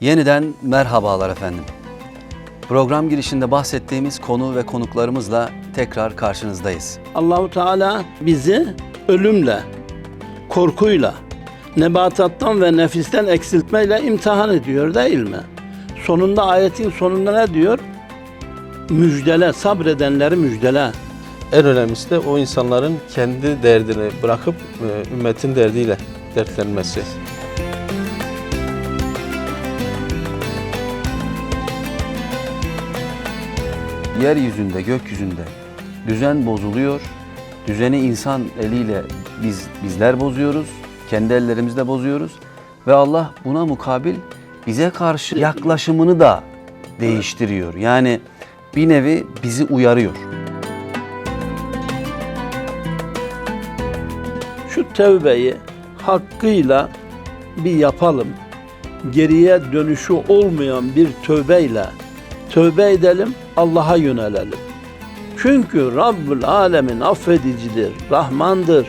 Yeniden merhabalar efendim. Program girişinde bahsettiğimiz konu ve konuklarımızla tekrar karşınızdayız. Allahu Teala bizi ölümle, korkuyla, nebatattan ve nefisten eksiltmeyle imtihan ediyor değil mi? Sonunda ayetin sonunda ne diyor? Müjdele, sabredenleri müjdele. En önemlisi de o insanların kendi derdini bırakıp e, ümmetin derdiyle dertlenmesi. Yeryüzünde, gökyüzünde düzen bozuluyor. Düzeni insan eliyle biz bizler bozuyoruz. Kendi ellerimizle bozuyoruz ve Allah buna mukabil bize karşı yaklaşımını da değiştiriyor. Yani bir nevi bizi uyarıyor. Şu tevbeyi hakkıyla bir yapalım. Geriye dönüşü olmayan bir tövbeyle tövbe edelim, Allah'a yönelelim. Çünkü Rabbül Alemin affedicidir, Rahmandır.